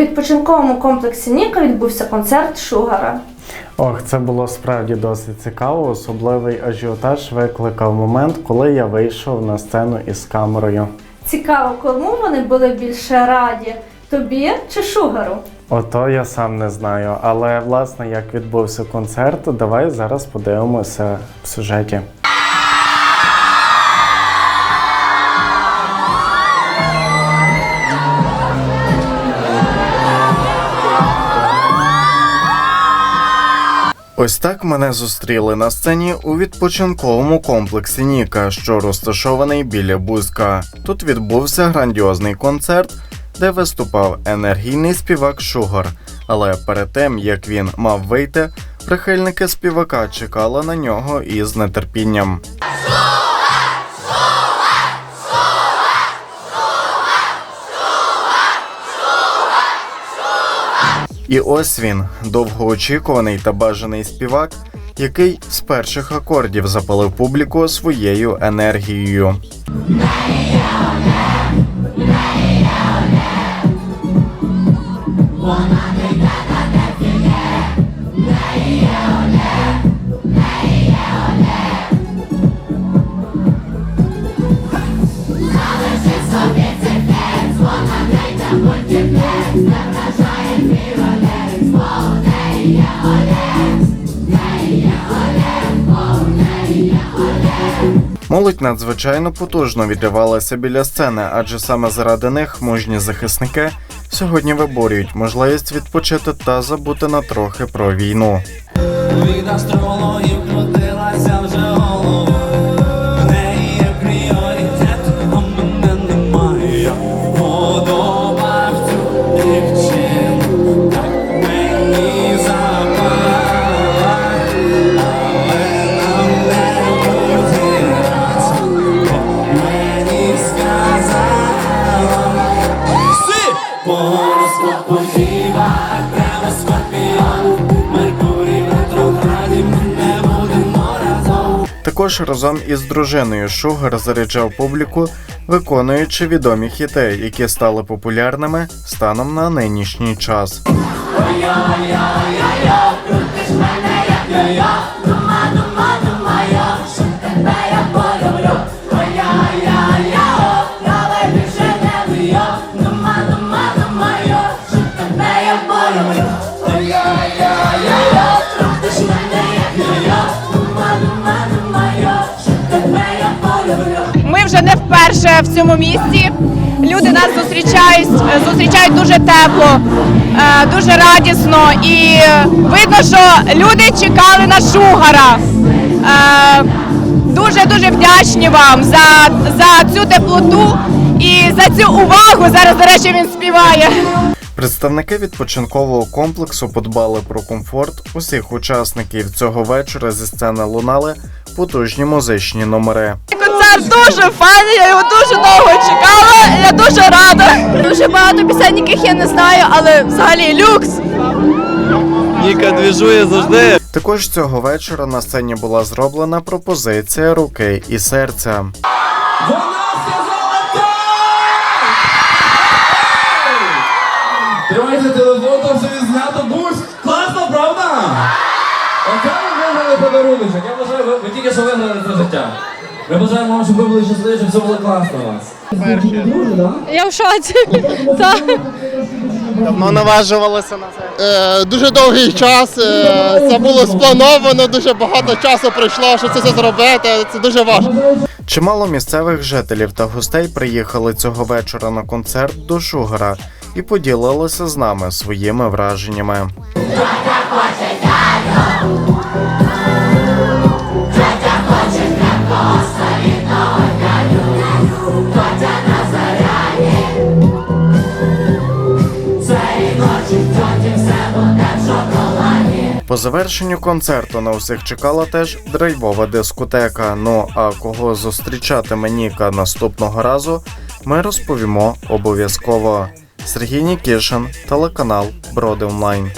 відпочинковому комплексі Ніка відбувся концерт Шугара. Ох, це було справді досить цікаво. Особливий ажіотаж викликав момент, коли я вийшов на сцену із камерою. Цікаво, кому вони були більше раді тобі чи Шугару? Ото я сам не знаю. Але власне як відбувся концерт, давай зараз подивимося в сюжеті. Ось так мене зустріли на сцені у відпочинковому комплексі Ніка, що розташований біля Бузька. Тут відбувся грандіозний концерт, де виступав енергійний співак Шугар. Але перед тим як він мав вийти, прихильники співака чекали на нього із нетерпінням. І ось він, довгоочікуваний та бажаний співак, який з перших акордів запалив публіку своєю енергією. Молодь надзвичайно потужно відривалася біля сцени, адже саме заради них мужні захисники сьогодні виборюють можливість відпочити та забути на трохи про війну. Від астрологів крутилася вже По гороскопу діва, скорпіон. Також разом із дружиною Шугар заряджав публіку, виконуючи відомі хіти, які стали популярними станом на нинішній час. Ми вже не вперше в цьому місті. Люди нас зустрічають, зустрічають дуже тепло, е, дуже радісно. І видно, що люди чекали на шугара. Дуже дуже вдячні вам за, за цю теплоту і за цю увагу. Зараз, до речі, він співає. Представники відпочинкового комплексу подбали про комфорт усіх учасників цього вечора. Зі сцени лунали потужні музичні номери. Концерт дуже файний, я його дуже довго чекала. Я дуже рада. Дуже багато пісень, яких я не знаю, але взагалі люкс. Ніка двіжує завжди. Також цього вечора на сцені була зроблена пропозиція руки і серця. Подаруночок. Я вважаю, ви, ви тільки що виграли це життя. Ми бажаємо вам, щоб ви були щасливі, щоб все було класно у вас. Я в шоці. Так. Давно наважувалися на це. Е, дуже довгий час. е, Це було сплановано, дуже багато часу пройшло, щоб це все зробити. Це дуже важко. Чимало місцевих жителів та гостей приїхали цього вечора на концерт до Шугара і поділилися з нами своїми враженнями. По завершенню концерту на усіх чекала теж драйвова дискотека. Ну а кого зустрічатиме Ніка наступного разу, ми розповімо обов'язково. Сергій Нікішин, телеканал Броди Онлайн.